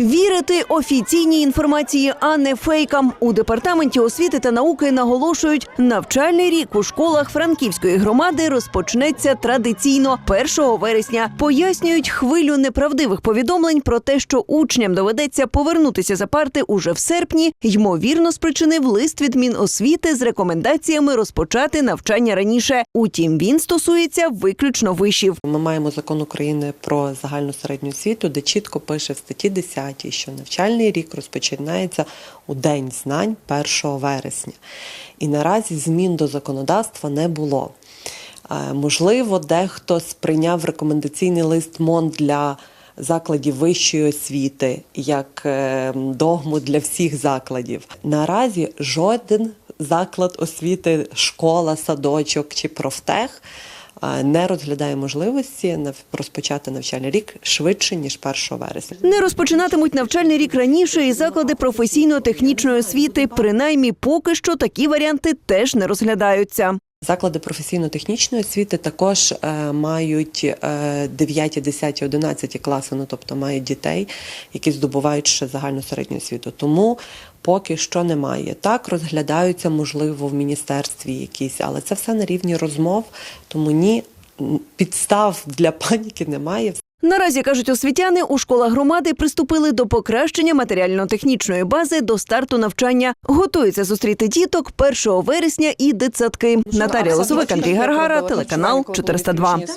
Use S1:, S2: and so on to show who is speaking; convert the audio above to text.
S1: Вірити офіційній інформації, а не фейкам. У департаменті освіти та науки наголошують, навчальний рік у школах Франківської громади розпочнеться традиційно 1 вересня. Пояснюють хвилю неправдивих повідомлень про те, що учням доведеться повернутися за парти уже в серпні. Ймовірно, спричинив лист від Міносвіти з рекомендаціями розпочати навчання раніше. Утім, він стосується виключно вишів.
S2: Ми маємо закон України про загальну середню освіту, де чітко пише в статті 10, що навчальний рік розпочинається у День знань 1 вересня. І наразі змін до законодавства не було. Е, Можливо, дехто сприйняв рекомендаційний лист МОН для закладів вищої освіти як е, догму для всіх закладів. Наразі жоден заклад освіти, школа, садочок чи профтех не розглядає можливості розпочати навчальний рік швидше ніж 1 вересня.
S1: Не розпочинатимуть навчальний рік раніше і заклади професійно-технічної освіти. Принаймні, поки що такі варіанти теж не розглядаються.
S2: Заклади професійно-технічної освіти також е, мають е, 9, 10, 11 класи, ну тобто мають дітей, які здобувають ще загальну середню освіту. Тому поки що немає. Так розглядаються, можливо, в міністерстві якісь, але це все на рівні розмов, тому ні підстав для паніки немає.
S1: Наразі кажуть освітяни, у школах громади приступили до покращення матеріально-технічної бази до старту навчання. Готуються зустріти діток 1 вересня і дитсадки. Наталія Лозовик, Андрій Гаргара, телеканал 402.